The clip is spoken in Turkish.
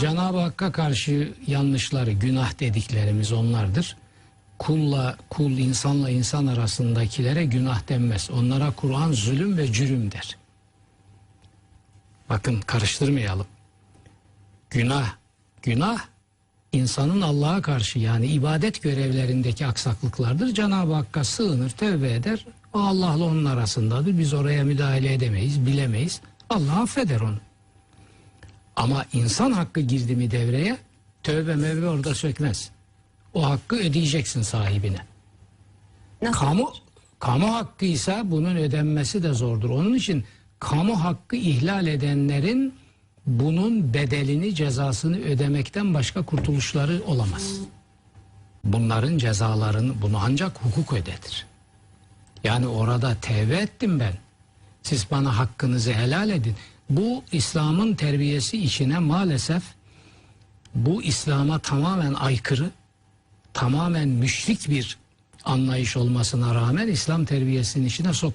Cenab-ı Hakk'a karşı yanlışları, günah dediklerimiz onlardır. Kulla, kul insanla insan arasındakilere günah denmez. Onlara Kur'an zulüm ve cürüm der. Bakın karıştırmayalım. Günah, günah insanın Allah'a karşı yani ibadet görevlerindeki aksaklıklardır. Cenab-ı Hakk'a sığınır, tövbe eder. O Allah'la onun arasındadır. Biz oraya müdahale edemeyiz, bilemeyiz. Allah affeder onu. Ama insan hakkı girdi mi devreye tövbe mevbe orada sökmez. O hakkı ödeyeceksin sahibine. Nasıl? Kamu kamu hakkı ise bunun ödenmesi de zordur. Onun için kamu hakkı ihlal edenlerin bunun bedelini, cezasını ödemekten başka kurtuluşları olamaz. Bunların cezalarını bunu ancak hukuk ödetir. Yani orada tevbe ettim ben. Siz bana hakkınızı helal edin. Bu İslam'ın terbiyesi içine maalesef bu İslam'a tamamen aykırı, tamamen müşrik bir anlayış olmasına rağmen İslam terbiyesinin içine sokuldu.